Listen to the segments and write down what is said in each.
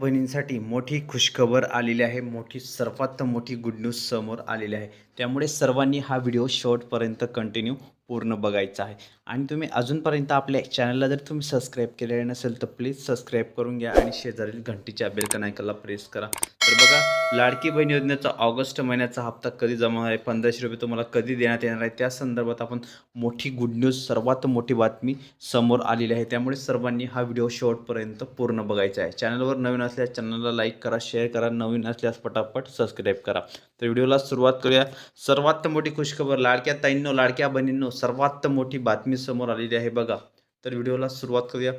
बहिणींसाठी मोठी खुशखबर आलेली आहे. मोठी सर्वात मोठी गुड न्यूज समोर आलेली आहे. त्यामुळे सर्वांनी हा व्हिडिओ शॉर्टपर्यंत कंटिन्यू पूर्ण बघायचा आहे. आणि तुम्ही अजूनपर्यंत आपल्या चॅनलला जर तुम्ही सबस्क्राईब केलेले नसेल तर प्लीज सबस्क्राईब करून घ्या आणि शेजारील घंटीच्या बेलकन प्रेस करा. तर बघा लाडकी बहीण योजनेचा ऑगस्ट महिन्याचा हप्ता कधी जमा होणार आहे? पंधराशे रुपये तुम्हाला कधी देण्यात येणार आहे? त्या संदर्भात आपण मोठी गुड न्यूज सर्वात मोठी बातमी समोर आलेली आहे. त्यामुळे सर्वांनी हा व्हिडिओ शेवटपर्यंत पूर्ण बघायचा आहे. चॅनलवर नवीन असल्यास चॅनलला लाईक करा शेअर करा. नवीन असल्यास पटापट सबस्क्राईब करा. तर व्हिडिओला सुरुवात करूया. सर्वात मोठी खुशखबर लाडक्या ताईंनो लाडक्या बहिणींनो सर्वात मोठी बातमी समोर आलेली आहे बघा. तर व्हिडिओला सुरुवात करूया.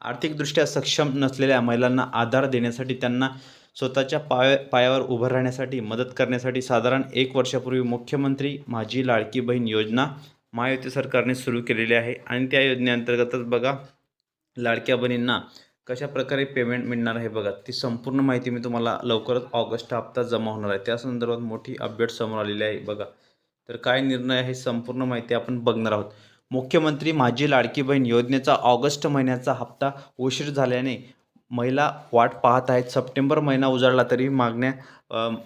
आर्थिकदृष्ट्या सक्षम नसलेल्या महिलांना आधार देण्यासाठी त्यांना स्वतःच्या पाय पायावर उभं राहण्यासाठी मदत करण्यासाठी साधारण एक वर्षापूर्वी मुख्यमंत्री माझी लाडकी बहीण योजना महायुती सरकारने सुरू केलेली आहे. आणि त्या योजनेअंतर्गतच बघा लाडक्या बहिणींना कशा प्रकारे पेमेंट मिळणार आहे बघा ती संपूर्ण माहिती मी तुम्हाला लवकरच ऑगस्ट हप्ता जमा होणार आहे. त्या संदर्भात मोठी अपडेट समोर आलेली आहे बघा. तर काय निर्णय आहे संपूर्ण माहिती आपण बघणार आहोत. मुख्यमंत्री माझी लाडकी बहीण योजनेचा ऑगस्ट महिन्याचा हप्ता उशीर झाल्याने महिला वाट पाहत आहेत. सप्टेंबर महिना उजाडला तरी मागण्या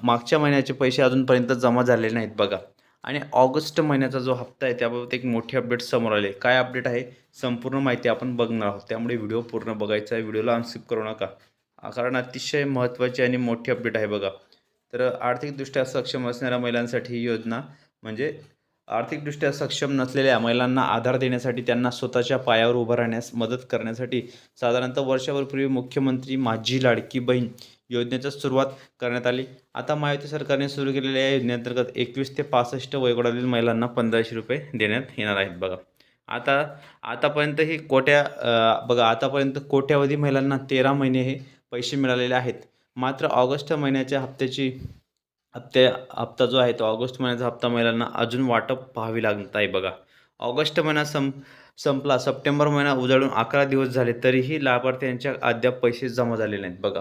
मागच्या महिन्याचे पैसे अजूनपर्यंत जमा झाले नाहीत बघा. आणि ऑगस्ट महिन्याचा जो हप्ता आहे त्याबाबत एक मोठी अपडेट समोर आले काय अपडेट आहे? संपूर्ण माहिती आपण बघणार आहोत. त्यामुळे व्हिडिओ पूर्ण बघायचा आहे. व्हिडिओला अनस्किप करू नका. कारण अतिशय महत्त्वाची आणि मोठी अपडेट आहे बघा. तर आर्थिकदृष्ट्या सक्षम असणाऱ्या महिलांसाठी ही योजना म्हणजे आर्थिकदृष्ट्या सक्षम नसलेल्या महिलांना आधार देण्यासाठी त्यांना स्वतःच्या पायावर उभं राहण्यास मदत करण्यासाठी साधारणतः वर्षभरपूर्वी मुख्यमंत्री माझी लाडकी बहीण योजनेचा सुरुवात करण्यात आली. आता महायुती सरकारने सुरू केलेल्या या योजनेअंतर्गत एकवीस ते पासष्ट वयोगटातील महिलांना पंधराशे रुपये देण्यात येणार आहेत बघा. आता आतापर्यंत ही कोट्या बघा आतापर्यंत कोट्यावधी महिलांना तेरा महिने हे पैसे मिळालेले आहेत. मात्र ऑगस्ट महिन्याच्या हप्त्याची हप्त्या हप्ता जो आहे तो ऑगस्ट महिन्याचा हप्ता महिलांना अजून वाटप पाहावी लागत आहे बघा. ऑगस्ट महिना सं संपला सप्टेंबर महिना उजाडून अकरा दिवस झाले तरीही लाभार्थ्यांच्या अद्याप पैसे जमा झालेले नाहीत बघा.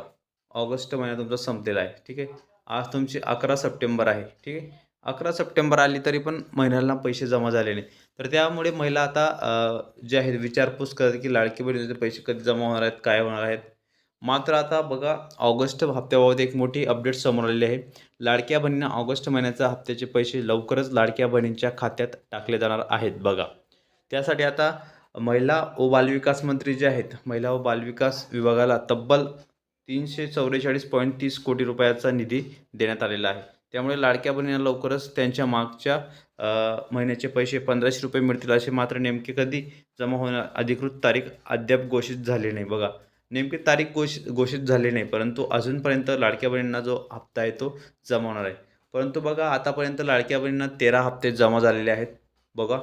ऑगस्ट महिना तुमचा संपलेला आहे ठीक आहे? आज तुमची अकरा सप्टेंबर आहे ठीक आहे? अकरा सप्टेंबर आली तरी पण महिन्याला पैसे जमा झाले नाही तर त्यामुळे महिला आता जे आहेत विचारपूस करत की लाडकी बहिणीचे पैसे कधी जमा होणार आहेत काय होणार आहेत? मात्र आता बघा ऑगस्ट हप्त्याबाबत एक मोठी अपडेट समोर आलेली आहे. लाडक्या बहिणींना ऑगस्ट महिन्याचा हप्त्याचे पैसे लवकरच लाडक्या बहिणींच्या खात्यात टाकले जाणार आहेत बघा. त्यासाठी आता महिला व बालविकास मंत्री जे आहेत महिला व बालविकास विभागाला तब्बल तीनशे चौवेचाळीस पॉईंट तीस कोटी रुपयाचा निधी देण्यात आलेला आहे. त्यामुळे लाडक्या बहिणींना लवकरच त्यांच्या मागच्या महिन्याचे पैसे पंधराशे रुपये मिळतील असे मात्र नेमके कधी जमा होणार अधिकृत तारीख अद्याप घोषित झाली नाही बघा. नेमकी तारीख घोषित घोषित झाली नाही परंतु अजूनपर्यंत लाडक्या बहिणींना जो हप्ता आहे तो जमा होणार आहे. परंतु बघा आतापर्यंत लाडक्या बहिणींना तेरा हप्ते जमा झालेले आहेत. बघा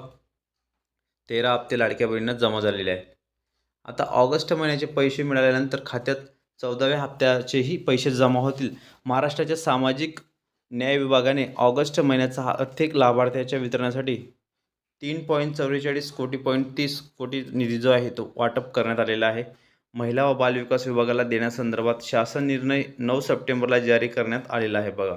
तेरा हप्ते लाडक्या बहिणींना जमा झालेले आहेत. आता ऑगस्ट महिन्याचे पैसे मिळाल्यानंतर खात्यात चौदाव्या हप्त्याचेही पैसे जमा होतील. महाराष्ट्राच्या सामाजिक न्याय विभागाने ऑगस्ट महिन्याचा हा आर्थिक लाभार्थ्याच्या वितरणासाठी तीन पॉईंट चव्वेचाळीस कोटी पॉईंट तीस कोटी निधी जो आहे तो वाटप करण्यात आलेला आहे. महिला व बालविकास विभागाला देण्यासंदर्भात शासन निर्णय नऊ सप्टेंबरला जारी करण्यात आलेला आहे बघा.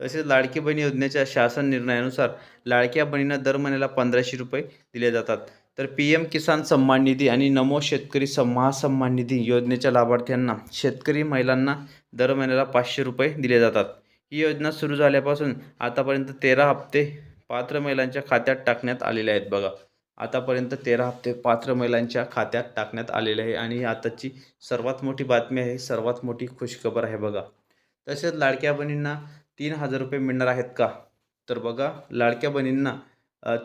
तसेच लाडकी बहीण योजनेच्या शासन निर्णयानुसार लाडक्या बहिणींना दर महिन्याला पंधराशे रुपये दिले जातात. तर पी एम किसान सन्मान निधी आणि नमो शेतकरी सम- महासन्मान निधी योजनेच्या लाभार्थ्यांना शेतकरी महिलांना दर महिन्याला पाचशे रुपये दिले जातात. ही योजना सुरू झाल्यापासून आतापर्यंत तेरा हप्ते पात्र महिलांच्या खात्यात टाकण्यात आलेले आहेत बघा. आतापर्यंत तेरा हप्ते पात्र महिलांच्या खात्यात टाकण्यात आलेले आहे आणि आताची सर्वात मोठी बातमी आहे सर्वात मोठी खुशखबर आहे बघा. तसेच लाडक्या बहिणींना तीन हजार रुपये मिळणार आहेत का? तर बघा लाडक्या बहिणींना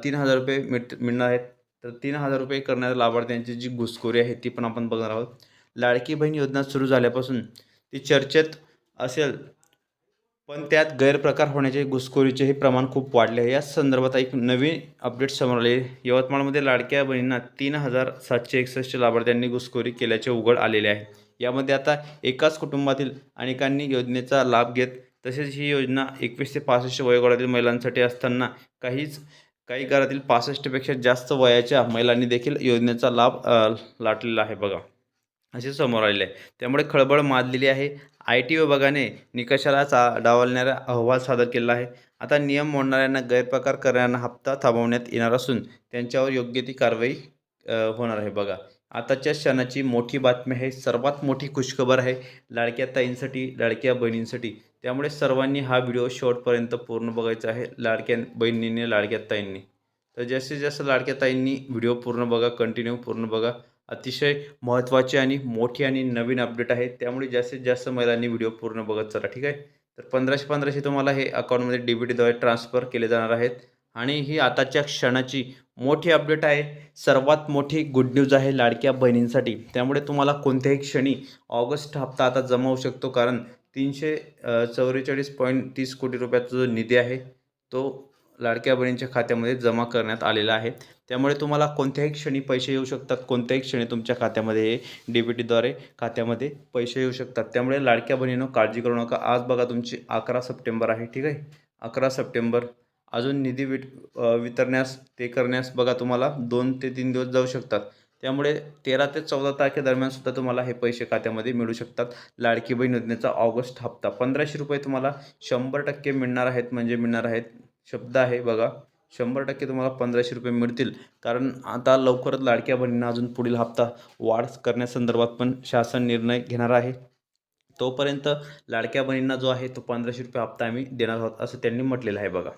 तीन हजार रुपये मिळ मिळणार आहेत. तर तीन हजार रुपये करणाऱ्या लाभार्थ्यांची जी घुसखोरी आहे ती पण आपण बघणार आहोत. लाडकी बहीण योजना सुरू झाल्यापासून ती चर्चेत असेल पण त्यात गैरप्रकार होण्याचे घुसखोरीचेही प्रमाण खूप वाढले आहे. या संदर्भात एक नवीन अपडेट समोर आले यवतमाळमध्ये लाडक्या बहिणींना तीन हजार सातशे एकसष्ट लाभार्थ्यांनी घुसखोरी केल्याचे उघड आलेले आहे. यामध्ये आता एकाच कुटुंबातील अनेकांनी योजनेचा लाभ घेत तसेच ही योजना एकवीस ते पासष्ट वयोगटातील महिलांसाठी असताना काहीच काही घरातील पासष्टपेक्षा जास्त वयाच्या महिलांनी देखील योजनेचा लाभ लाटलेला आहे बघा. असे समोर आलेले आहे. त्यामुळे खळबळ माजलेली आहे. आय टी विभागाने निकषाला चा डावलणारा अहवाल सादर केला आहे. आता नियम मोडणाऱ्यांना गैरप्रकार करणाऱ्यांना हप्ता थांबवण्यात येणार असून त्यांच्यावर योग्य ती कारवाई होणार आहे बघा. आताच्या क्षणाची मोठी बातमी आहे. सर्वात मोठी खुशखबर आहे लाडक्या ताईंसाठी लाडक्या बहिणींसाठी. त्यामुळे सर्वांनी हा व्हिडिओ शेवटपर्यंत पूर्ण बघायचा आहे लाडक्या बहिणींनी लाडक्या ताईंनी. तर जास्तीत जास्त लाडक्या ताईंनी व्हिडिओ पूर्ण बघा कंटिन्यू पूर्ण बघा. अतिशय महत्त्वाची आणि मोठी आणि नवीन अपडेट आहे. त्यामुळे जास्तीत जास्त महिलांनी व्हिडिओ पूर्ण बघत चला ठीक आहे? तर पंधराशे पंधराशे तुम्हाला हे अकाउंटमध्ये डी बी टीद्वारे ट्रान्सफर केले जाणार आहेत. आणि ही आताच्या क्षणाची मोठी अपडेट आहे. सर्वात मोठी गुड न्यूज आहे लाडक्या बहिणींसाठी. त्यामुळे तुम्हाला कोणत्याही क्षणी ऑगस्ट हप्ता आता जमा होऊ शकतो. कारण तीनशे चौवेचाळीस पॉईंट तीस कोटी रुपयाचा जो निधी आहे तो लाडक्या बहिणींच्या खात्यामध्ये जमा करण्यात आलेला आहे. त्यामुळे तुम्हाला कोणत्याही क्षणी पैसे येऊ शकतात कोणत्याही क्षणी तुमच्या खात्यामध्ये हे डी बी टीद्वारे खात्यामध्ये पैसे येऊ शकतात. त्यामुळे लाडक्या बहिणीनं काळजी करू नका. आज बघा तुमची अकरा सप्टेंबर आहे ठीक आहे? अकरा सप्टेंबर अजून निधी विट वितरण्यास ते करण्यास बघा तुम्हाला दोन ते तीन दिवस जाऊ शकतात. त्यामुळे तेरा ते चौदा तारखेदरम्यान सुद्धा तुम्हाला हे पैसे खात्यामध्ये मिळू शकतात. लाडकी बहीण योजनेचा ऑगस्ट हप्ता. पंधराशे रुपये तुम्हाला शंभर टक्के मिळणार आहेत म्हणजे मिळणार आहेत. शब्द आहे बघा. शंभर टक्के तुम्हाला पंधराशे रुपये मिळतील. कारण आता लवकरच लाडक्या बहिणींना अजून पुढील हप्ता वाढ करण्यासंदर्भात पण शासन निर्णय घेणार आहे. तोपर्यंत लाडक्या बहिणींना जो आहे तो पंधराशे रुपये हप्ता आम्ही देणार आहोत असं त्यांनी म्हटलेलं आहे बघा.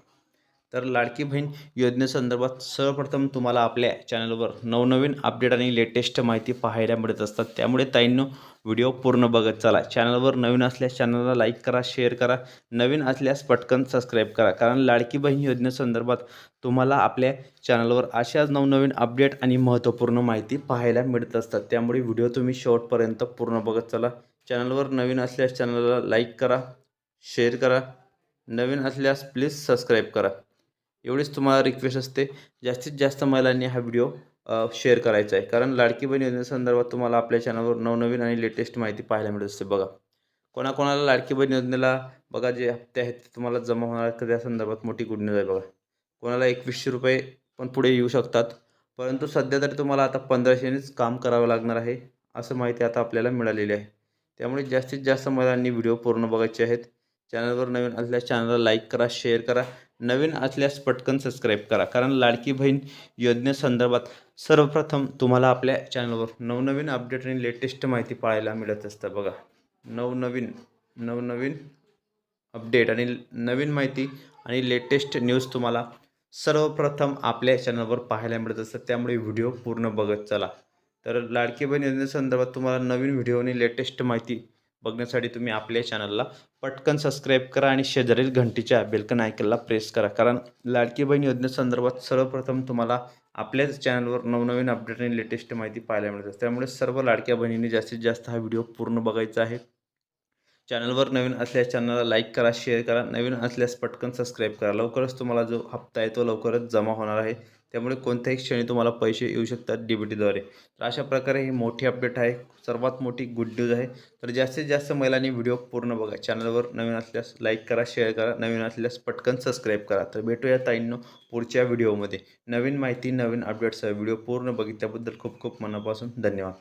तर लाडकी बहीण योजनेसंदर्भात सर्वप्रथम तुम्हाला आपल्या चॅनलवर नवनवीन अपडेट आणि लेटेस्ट माहिती पाहायला मिळत असतात. त्यामुळे ताईंनो व्हिडिओ पूर्ण बघत चला. चॅनलवर नवीन असल्यास चॅनलला लाईक करा शेअर करा. नवीन असल्यास पटकन सबस्क्राईब करा. कारण लाडकी बहीण योजनेसंदर्भात तुम्हाला आपल्या चॅनलवर अशाच नवनवीन अपडेट आणि महत्त्वपूर्ण माहिती पाहायला मिळत असतात. त्यामुळे व्हिडिओ तुम्ही शेवटपर्यंत पूर्ण बघत चला. चॅनलवर नवीन असल्यास चॅनलला लाईक करा शेअर करा. नवीन असल्यास प्लीज सबस्क्राईब करा. एवढीच तुम्हाला रिक्वेस्ट असते. जास्तीत जास्त महिलांनी हा व्हिडिओ शेअर करायचा आहे. कारण लाडकी बहीण योजनेसंदर्भात तुम्हाला आपल्या चॅनलवर नवनवीन आणि लेटेस्ट माहिती पाहायला मिळत असते. बघा. कोणाकोणाला लाडकी बहीण योजनेला बघा जे हप्ते आहेत ते तुम्हाला जमा होणार त्या संदर्भात मोठी गुड न्यूज आहे बघा. कोणाला एकवीसशे रुपये पण पुढे येऊ शकतात. परंतु सध्या तरी तुम्हाला आता पंधराशेनेच काम करावं लागणार आहे असं माहिती आता आपल्याला मिळालेली आहे. त्यामुळे जास्तीत जास्त महिलांनी व्हिडिओ पूर्ण बघायचे आहेत. चॅनलवर नवीन असल्यास चॅनलला लाईक करा शेअर करा. नवीन असल्यास पटकन सबस्क्राईब करा. कारण लाडकी बहीण योजनेसंदर्भात सर्वप्रथम तुम्हाला आपल्या चॅनलवर नवनवीन अपडेट आणि लेटेस्ट माहिती पाहायला मिळत असतं. बघा नवनवीन नवनवीन अपडेट आणि नवीन माहिती आणि लेटेस्ट न्यूज तुम्हाला सर्वप्रथम आपल्या चॅनलवर पाहायला मिळत असतात त्यामुळे व्हिडिओ पूर्ण बघत चला. तर लाडकी बहीण योजनेसंदर्भात तुम्हाला नवीन व्हिडिओ आणि लेटेस्ट माहिती बघण्यासाठी तुम्ही आपल्या चॅनलला पटकन सबस्क्राईब करा आणि शेजारील घंटीच्या बेलकन आयकनला प्रेस करा. कारण लाडकी बहीण योजनेसंदर्भात सर्वप्रथम तुम्हाला आपल्याच चॅनलवर नवनवीन अपडेट आणि लेटेस्ट माहिती पाहायला मिळत असते. त्यामुळे सर्व लाडक्या बहिणींनी जास्तीत जास्त हा व्हिडिओ पूर्ण बघायचा आहे. चॅनलवर नवीन असल्यास चॅनलला लाईक करा शेअर करा. नवीन असल्यास पटकन सबस्क्राईब करा. लवकरच तुम्हाला जो हप्ता आहे तो लवकरच जमा होणार आहे. त्यामुळे कोणत्याही क्षणी तुम्हाला पैसे येऊ शकतात डी बी टीद्वारे तर अशा प्रकारे ही मोठी अपडेट आहे. सर्वात मोठी गुड न्यूज आहे. तर जास्तीत जास्त महिलांनी व्हिडिओ पूर्ण बघा. चॅनलवर नवीन असल्यास लाईक करा शेअर करा. नवीन असल्यास पटकन सबस्क्राईब करा. तर भेटूया ताईंनो पुढच्या व्हिडिओमध्ये नवीन माहिती नवीन अपडेट्स व्हिडिओ पूर्ण बघितल्याबद्दल खूप खूप मनापासून धन्यवाद.